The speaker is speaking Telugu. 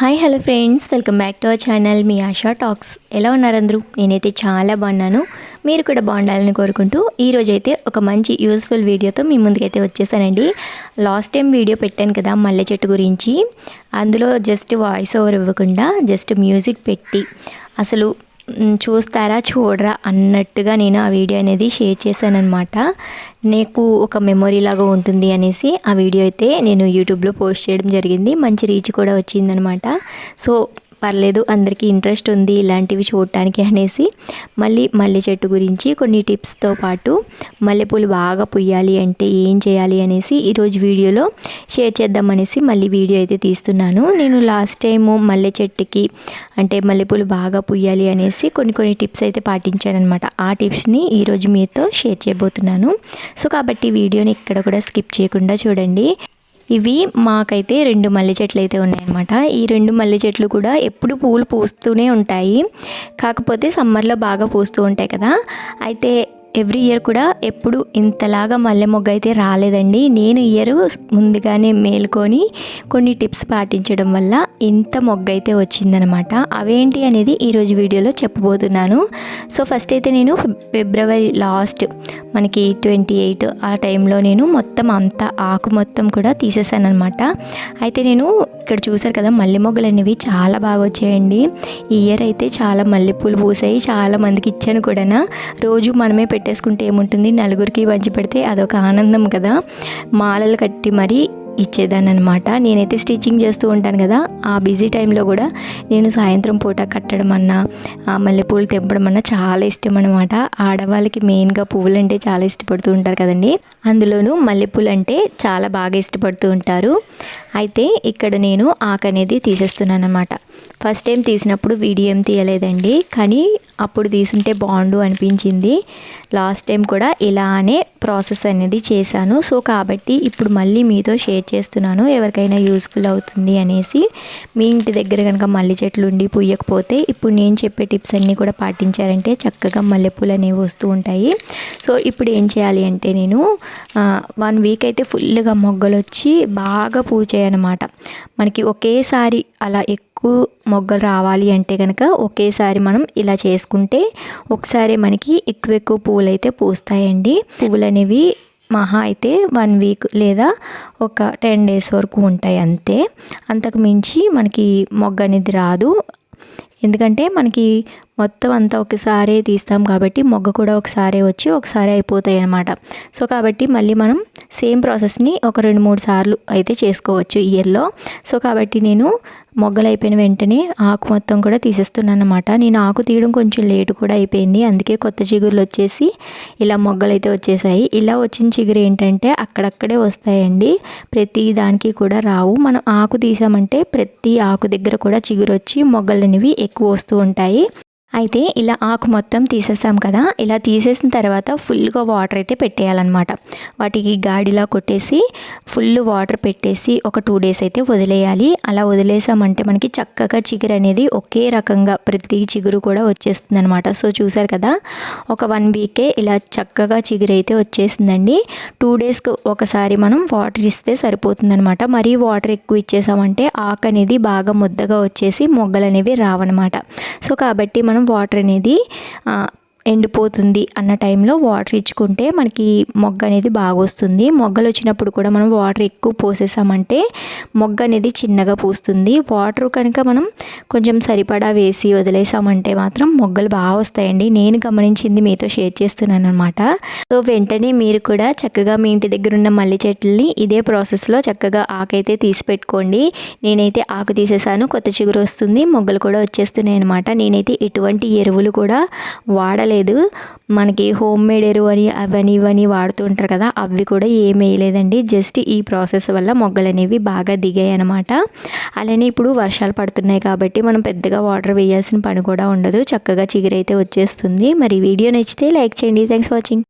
Hi hello friends welcome back to our channel me Asha talks ఎలా ఉన్నారు అందరూ? నేనైతే చాలా బాగున్నాను. మీరు కూడా బాగుండాలని కోరుకుంటూ ఈరోజైతే ఒక మంచి యూస్ఫుల్ వీడియోతో మీ ముందుకైతే వచ్చేసానండి. లాస్ట్ టైం వీడియో పెట్టాను కదా మల్లె చెట్టు గురించి. అందులో జస్ట్ వాయిస్ ఓవర్ ఇవ్వకుండా జస్ట్ మ్యూజిక్ పెట్టి అసలు చూస్తారా చూడరా అన్నట్టుగా నేను ఆ వీడియో అనేది షేర్ చేశాను అనమాట నీకు ఒక మెమొరీ లాగా ఉంటుంది అనేసి ఆ వీడియో అయితే నేను యూట్యూబ్లో పోస్ట్ చేయడం జరిగింది. మంచి రీచ్ కూడా వచ్చిందనమాట సో పర్లేదు అందరికీ ఇంట్రెస్ట్ ఉంది ఇలాంటివి చూడటానికి అనేసి. మళ్ళీ మల్లె చెట్టు గురించి కొన్ని టిప్స్తో పాటు మల్లెపూలు బాగా పుయ్యాలి అంటే ఏం చేయాలి అనేసి ఈరోజు వీడియోలో షేర్ చేద్దామనేసి మళ్ళీ వీడియో అయితే తీస్తున్నాను. నేను లాస్ట్ టైము మల్లె చెట్టుకి అంటే మల్లెపూలు బాగా పుయ్యాలి అనేసి కొన్ని కొన్ని టిప్స్ అయితే పాటించాను అనమాట ఆ టిప్స్ని ఈరోజు మీతో షేర్ చేయబోతున్నాను. సో కాబట్టి వీడియోని ఇక్కడ కూడా స్కిప్ చేయకుండా చూడండి. ఇవి మాకైతే రెండు మల్లె చెట్లు అయితే ఉన్నాయన్నమాట. ఈ రెండు మల్లె చెట్లు కూడా ఎప్పుడు పూలు పూస్తూనే ఉంటాయి. కాకపోతే సమ్మర్లో బాగా పూస్తూ ఉంటాయి కదా. అయితే ఎవ్రీ ఇయర్ కూడా ఎప్పుడు ఇంతలాగా మల్లె మొగ్గ అయితే రాలేదండి. నేను ఇయర్ ముందుగానే మేల్కొని కొన్ని టిప్స్ పాటించడం వల్ల ఇంత మొగ్గ అయితే వచ్చిందనమాట. అవేంటి అనేది ఈరోజు వీడియోలో చెప్పబోతున్నాను. సో ఫస్ట్ అయితే నేను ఫిబ్రవరి లాస్ట్ మనకి ట్వంటీ ఎయిట్ ఆ టైంలో నేను మొత్తం అంతా ఆకు మొత్తం కూడా తీసేసాను అనమాట అయితే నేను ఇక్కడ చూసారు కదా మల్లె మొగ్గలు అనేవి చాలా బాగా వచ్చాయండి. ఈ ఇయర్ అయితే చాలా మల్లెపూలు పూసాయి. చాలా మందికి ఇచ్చాను కూడా రోజు మనమే పెట్టేసుకుంటే ఏముంటుంది? నలుగురికి పంచి పెడితే అదొక ఆనందం కదా? మాలలు కట్టి మరీ ఇచ్చేదాన్ని అనమాట నేనైతే స్టిచ్చింగ్ చేస్తూ ఉంటాను కదా. ఆ బిజీ టైంలో కూడా నేను సాయంత్రం పూట కట్టడం అన్నా ఆ మల్లెపూలు తెంపడం అన్నా చాలా ఇష్టం అనమాట ఆడవాళ్ళకి మెయిన్గా పువ్వులు అంటే చాలా ఇష్టపడుతూ ఉంటారు కదండి. అందులోనూ మల్లెపూలు అంటే చాలా బాగా ఇష్టపడుతూ ఉంటారు. అయితే ఇక్కడ నేను ఆకు అనేది తీసేస్తున్నాను అనమాట ఫస్ట్ టైం తీసినప్పుడు వీడియో ఏం తీయలేదండి. కానీ అప్పుడు తీసుంటే బాగుండు అనిపించింది. లాస్ట్ టైం కూడా ఇలానే ప్రాసెస్ అనేది చేశాను. సో కాబట్టి ఇప్పుడు మళ్ళీ మీతో షేర్ చేస్తున్నాను ఎవరికైనా యూస్ఫుల్ అవుతుంది అనేసి మీ ఇంటి దగ్గర కనుక మల్లె చెట్లు ఉండి పూయకపోతే ఇప్పుడు నేను చెప్పే టిప్స్ అన్నీ కూడా పాటించారంటే చక్కగా మల్లెపూలు అనేవి వస్తూ ఉంటాయి. సో ఇప్పుడు ఏం చేయాలి అంటే నేను వన్ వీక్ అయితే ఫుల్గా మొగ్గలు వచ్చి బాగా పూచాయన్నమాట మనకి ఒకేసారి అలా ఎక్కువ మొగ్గలు రావాలి అంటే కనుక ఒకేసారి మనం ఇలా చేసుకుంటే ఒకసారి మనకి ఎక్కువ ఎక్కువ పువ్వులు అయితే పూస్తాయండి. పువ్వులు అనేవి మహా అయితే వన్ వీక్ లేదా ఒక టెన్ డేస్ వరకు ఉంటాయి అంతే. అంతకు మించి మనకి మొగ్గ అనేది రాదు. ఎందుకంటే మనకి మొత్తం అంతా ఒకసారి తీస్తాం కాబట్టి మొగ్గ కూడా ఒకసారి వచ్చి ఒకసారి అయిపోతాయి అనమాట సో కాబట్టి మళ్ళీ మనం సేమ్ ప్రాసెస్ని ఒక రెండు మూడు సార్లు అయితే చేసుకోవచ్చు ఇయర్లో సో కాబట్టి నేను మొగ్గలు అయిపోయిన వెంటనే ఆకు మొత్తం కూడా తీసేస్తున్నాను అనమాట నేను ఆకు తీయడం కొంచెం లేటు కూడా అయిపోయింది. అందుకే కొత్త చిగురులు వచ్చేసి ఇలా మొగ్గలు అయితే వచ్చేసాయి. ఇలా వచ్చిన చిగురు ఏంటంటే అక్కడక్కడే వస్తాయండి. ప్రతి దానికి కూడా రావు. మనం ఆకు తీసామంటే ప్రతి ఆకు దగ్గర కూడా చిగురు వచ్చి మొగ్గలు అనేవి ఎక్కువ వస్తూ ఉంటాయి. అయితే ఇలా ఆకు మొత్తం తీసేసాం కదా ఇలా తీసేసిన తర్వాత ఫుల్గా వాటర్ అయితే పెట్టేయాలన్నమాట. వాటికి గాడిలా కొట్టేసి ఫుల్ వాటర్ పెట్టేసి ఒక టూ డేస్ అయితే వదిలేయాలి. అలా వదిలేసామంటే మనకి చక్కగా చిగురు అనేది ఒకే రకంగా ప్రతి చిగురు కూడా వచ్చేస్తుంది అనమాట సో చూసారు కదా ఒక వన్ వీకే ఇలా చక్కగా చిగురు అయితే వచ్చేసిందండి. టూ డేస్కి ఒకసారి మనం వాటర్ ఇస్తే సరిపోతుందనమాట మరీ వాటర్ ఎక్కువ ఇచ్చేసామంటే ఆకు అనేది బాగా ముద్దగా వచ్చేసి మొగ్గలు అనేవి రావన్నమాట. సో కాబట్టి మనం వాటర్ అనేది ఎండిపోతుంది అన్న టైంలో వాటర్ ఇచ్చుకుంటే మనకి మొగ్గ అనేది బాగా వస్తుంది మొగ్గలు వచ్చినప్పుడు కూడా మనం వాటర్ ఎక్కువ పోసేసామంటే మొగ్గ అనేది చిన్నగా పూస్తుంది. వాటర్ కనుక మనం కొంచెం సరిపడా వేసి వదిలేసామంటే మాత్రం మొగ్గలు బాగా వస్తాయండి. నేను గమనించింది మీతో షేర్ చేస్తున్నాను అనమాట సో వెంటనే మీరు కూడా చక్కగా మీ ఇంటి దగ్గర ఉన్న మల్లె చెట్లని ఇదే ప్రాసెస్లో చక్కగా ఆకైతే తీసి పెట్టుకోండి. నేనైతే ఆకు తీసేసాను కొత్త చిగురు వస్తుంది మొగ్గలు కూడా వచ్చేస్తున్నాయి అనమాట నేనైతే ఎటువంటి ఎరువులు కూడా వాడలేదు. మనకి హోమ్ మేడ్ ఎరువు అని అవని ఇవని వాడుతూ ఉంటారు కదా అవి కూడా ఏం వేయలేదండి. జస్ట్ ఈ ప్రాసెస్ వల్ల మొగ్గలు అనేవి బాగా దిగాయి అనమాట అలానే ఇప్పుడు వర్షాలు పడుతున్నాయి కాబట్టి మనం పెద్దగా వాటర్ వేయాల్సిన పని కూడా ఉండదు. చక్కగా చిగురైతే వచ్చేస్తుంది. మరి వీడియో నచ్చితే లైక్ చేయండి. Thanks watching